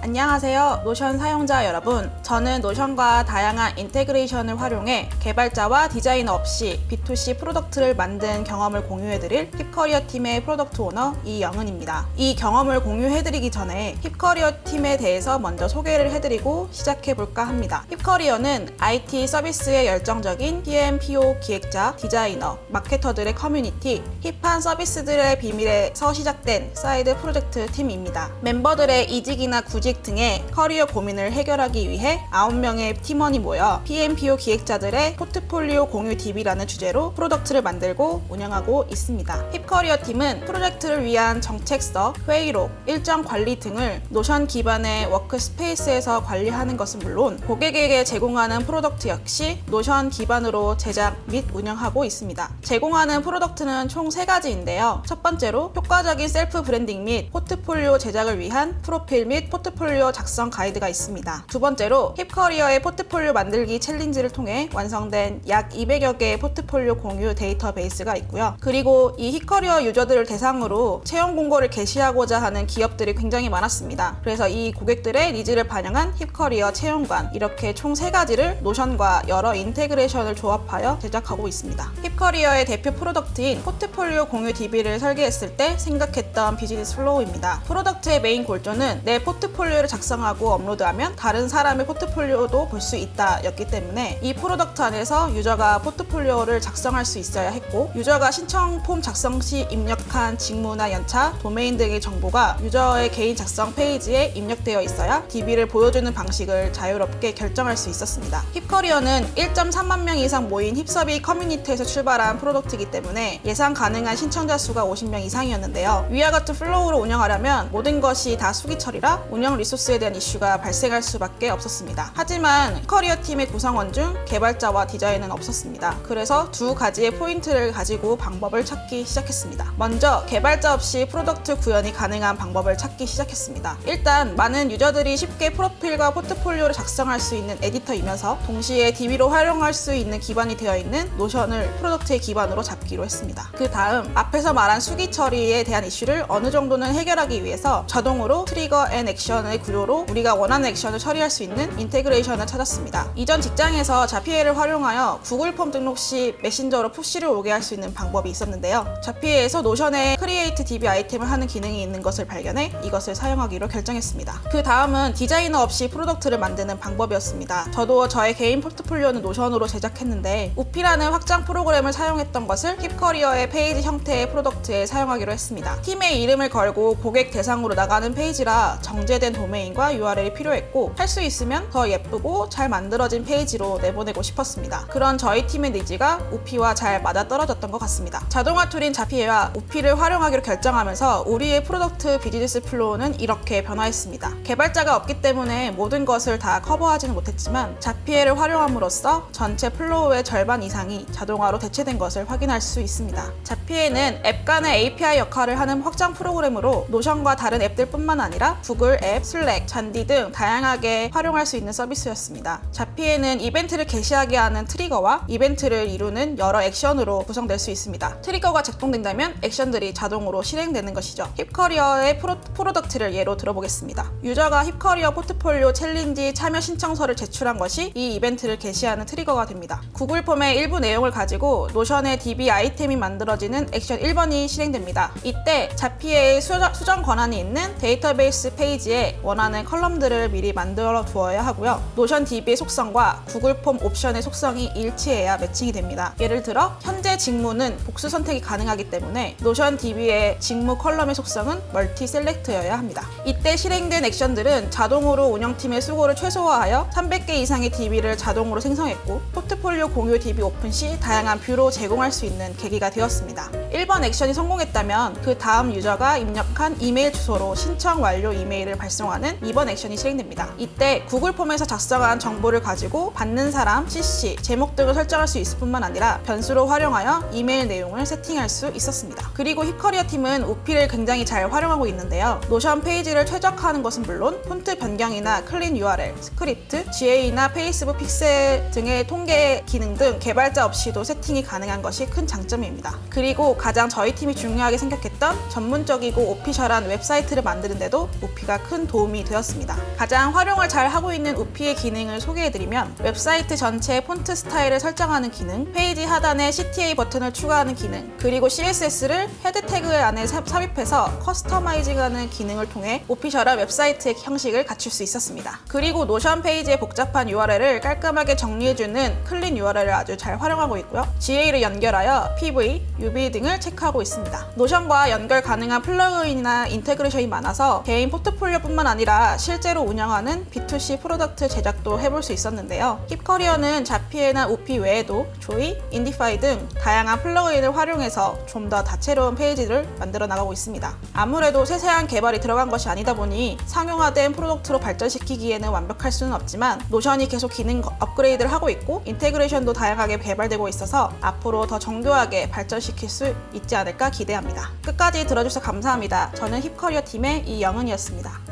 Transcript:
안녕하세요. 노션 사용자 여러분. 저는 노션과 다양한 인테그레이션을 활용해 개발자와 디자이너 없이 B2C 프로덕트를 만든 경험을 공유해드릴 힙커리어 팀의 프로덕트 오너 이영은입니다. 이 경험을 공유해드리기 전에 힙커리어 팀에 대해서 먼저 소개를 해드리고 시작해볼까 합니다. 힙커리어는 IT 서비스에 열정적인 PM, PO 기획자, 디자이너, 마케터들의 커뮤니티, 힙한 서비스들의 비밀에서 시작된 사이드 프로젝트 팀입니다. 멤버들의 이직이나 구직 등의 커리어 고민을 해결하기 위해 9명의 팀원이 모여 PMPO 기획자들의 포트폴리오 공유 DB라는 주제로 프로덕트를 만들고 운영하고 있습니다. 힙커리어 팀은 프로젝트를 위한 정책서, 회의록, 일정 관리 등을 노션 기반의 워크스페이스에서 관리하는 것은 물론 고객에게 제공하는 프로덕트 역시 노션 기반으로 제작 및 운영하고 있습니다. 제공하는 프로덕트는 총 세가지인데요 첫 번째로 효과적인 셀프 브랜딩 및 포트폴리오 제작을 위한 프로필 및 포트폴리오 작성 가이드가 있습니다. 두 번째로 힙커리어의 포트폴리오 만들기 챌린지를 통해 완성된 약 200여 개의 포트폴리오 공유 데이터베이스가 있고요. 그리고 이 힙커리어 유저들을 대상으로 채용 공고를 게시하고자 하는 기업들이 굉장히 많았습니다. 그래서 이 고객들의 니즈를 반영한 힙커리어 채용관 이렇게 총 세 가지를 노션과 여러 인테그레이션을 조합하여 제작하고 있습니다. 힙커리어의 대표 프로덕트인 포트폴리오 공유 DB를 설계했을 때 생각했던 비즈니스 플로우입니다. 프로덕트의 메인 골조는 내 포트폴리오 를 작성하고 업로드하면 다른 사람의 포트폴리오도 볼 수 있다 였기 때문에 이 프로덕트 안에서 유저가 포트폴리오를 작성할 수 있어야 했고 유저가 신청 폼 작성 시 입력한 직무나 연차, 도메인 등의 정보가 유저의 개인 작성 페이지에 입력되어 있어야 DB를 보여주는 방식을 자유롭게 결정할 수 있었습니다. 힙커리어는 1.3만 명 이상 모인 힙서비 커뮤니티에서 출발한 프로덕트이기 때문에 예상 가능한 신청자 수가 50명 이상이었는데요. 위와 같은 플로우로 운영하려면 모든 것이 다 수기처리라 운영 리소스에 대한 이슈가 발생할 수밖에 없었습니다. 하지만 힙커리어 팀의 구성원 중 개발자와 디자인은 없었습니다. 그래서 두 가지의 포인트를 가지고 방법을 찾기 시작했습니다. 먼저 개발자 없이 프로덕트 구현이 가능한 방법을 찾기 시작했습니다. 일단 많은 유저들이 쉽게 프로필과 포트폴리오를 작성할 수 있는 에디터이면서 동시에 DB로 활용할 수 있는 기반이 되어 있는 노션을 프로덕트의 기반으로 잡기로 했습니다. 그 다음 앞에서 말한 수기 처리에 대한 이슈를 어느 정도는 해결하기 위해서 자동으로 트리거 앤 액션 의 구조로 우리가 원하는 액션을 처리할 수 있는 인테그레이션을 찾았습니다. 이전 직장에서 자피에를 활용하여 구글 폼 등록 시 메신저로 푸시를 오게 할 수 있는 방법이 있었는데요. 자피에에서 노션에 크리에이트 DB 아이템을 하는 기능이 있는 것을 발견해 이것을 사용하기로 결정했습니다. 그 다음은 디자이너 없이 프로덕트를 만드는 방법이었습니다. 저도 저의 개인 포트폴리오는 노션으로 제작했는데 우피라는 확장 프로그램을 사용했던 것을 힙커리어의 페이지 형태의 프로덕트에 사용하기로 했습니다. 팀의 이름을 걸고 고객 대상으로 나가는 페이지라 정제된 도메인과 URL이 필요했고 할 수 있으면 더 예쁘고 잘 만들어진 페이지로 내보내고 싶었습니다. 그런 저희 팀의 니즈가 우피와 잘 맞아떨어졌던 것 같습니다. 자동화 툴인 자피에와 우피를 활용하기로 결정하면서 우리의 프로덕트 비즈니스 플로우는 이렇게 변화했습니다. 개발자가 없기 때문에 모든 것을 다 커버하지는 못했지만 자피에를 활용함으로써 전체 플로우의 절반 이상이 자동화로 대체된 것을 확인할 수 있습니다. 자피에는 앱 간의 API 역할을 하는 확장 프로그램으로 노션과 다른 앱들뿐만 아니라 구글 앱, 슬랙, 잔디 등 다양하게 활용할 수 있는 서비스였습니다. 자피에는 이벤트를 게시하게 하는 트리거와 이벤트를 이루는 여러 액션으로 구성될 수 있습니다. 트리거가 작동된다면 액션들이 자동으로 실행되는 것이죠. 힙커리어의 프로, 프로덕트를 예로 들어보겠습니다. 유저가 힙커리어 포트폴리오 챌린지 참여 신청서를 제출한 것이 이 이벤트를 게시하는 트리거가 됩니다. 구글 폼의 일부 내용을 가지고 노션의 DB 아이템이 만들어지는 액션 1번이 실행됩니다. 이때 자피의 수정, 수정 권한이 있는 데이터베이스 페이지에 원하는 컬럼들을 미리 만들어 두어야 하고요. 노션 DB의 속성과 구글 폼 옵션의 속성이 일치해야 매칭이 됩니다. 예를 들어 현재 직무는 복수 선택이 가능하기 때문에 노션 DB의 직무 컬럼의 속성은 멀티 셀렉트여야 합니다. 이때 실행된 액션들은 자동으로 운영팀의 수고를 최소화하여 300개 이상의 DB를 자동으로 생성했고 포트폴리오 공유 DB 오픈 시 다양한 뷰로 제공할 수 있는 계기가 되었습니다. 1번 액션이 성공했다면 그 다음 유저가 입력한 이메일 주소로 신청 완료 이메일을 발송 하는 2번 액션이 실행됩니다. 이때 구글 폼에서 작성한 정보를 가지고 받는 사람, CC, 제목 등을 설정할 수 있을 뿐만 아니라 변수로 활용하여 이메일 내용을 세팅할 수 있었습니다. 그리고 힙커리어 팀은 우피를 굉장히 잘 활용하고 있는데요. 노션 페이지를 최적화하는 것은 물론 폰트 변경이나 클린 URL, 스크립트, GA나 페이스북 픽셀 등의 통계 기능 등 개발자 없이도 세팅이 가능한 것이 큰 장점입니다. 그리고 가장 저희 팀이 중요하게 생각했던 전문적이고 오피셜한 웹사이트를 만드는데도 오피가 큰 도움이 되었습니다. 가장 활용을 잘 하고 있는 우피의 기능을 소개해드리면 웹사이트 전체 폰트 스타일을 설정하는 기능, 페이지 하단에 CTA 버튼을 추가하는 기능, 그리고 CSS를 헤드 태그 안에 삽- 삽입해서 커스터마이징하는 기능을 통해 오피셜한 웹사이트의 형식을 갖출 수 있었습니다. 그리고 노션 페이지의 복잡한 URL을 깔끔하게 정리해주는 클린 URL을 아주 잘 활용하고 있고요. GA를 연결하여 PV, UV 등을 체크하고 있습니다. 노션과 연결 가능한 플러그인이나 인테그레이션이 많아서 개인 포트폴리오뿐만 아니라 실제로 운영하는 B2C 프로덕트 제작도 해볼 수 있었는데요. 힙커리어는 자피에나 오피 외에도 조이, 인디파이 등 다양한 플러그인을 활용해서 좀 더 다채로운 페이지를 만들어 나가고 있습니다. 아무래도 세세한 개발이 들어간 것이 아니다 보니 상용화된 프로덕트로 발전시키기에는 완벽할 수는 없지만 노션이 계속 기능 업그레이드를 하고 있고 인테그레이션도 다양하게 개발되고 있어서 앞으로 더 정교하게 발전시킬 수 있지 않을까 기대합니다. 끝까지 들어주셔서 감사합니다. 저는 힙커리어 팀의 이영은이었습니다.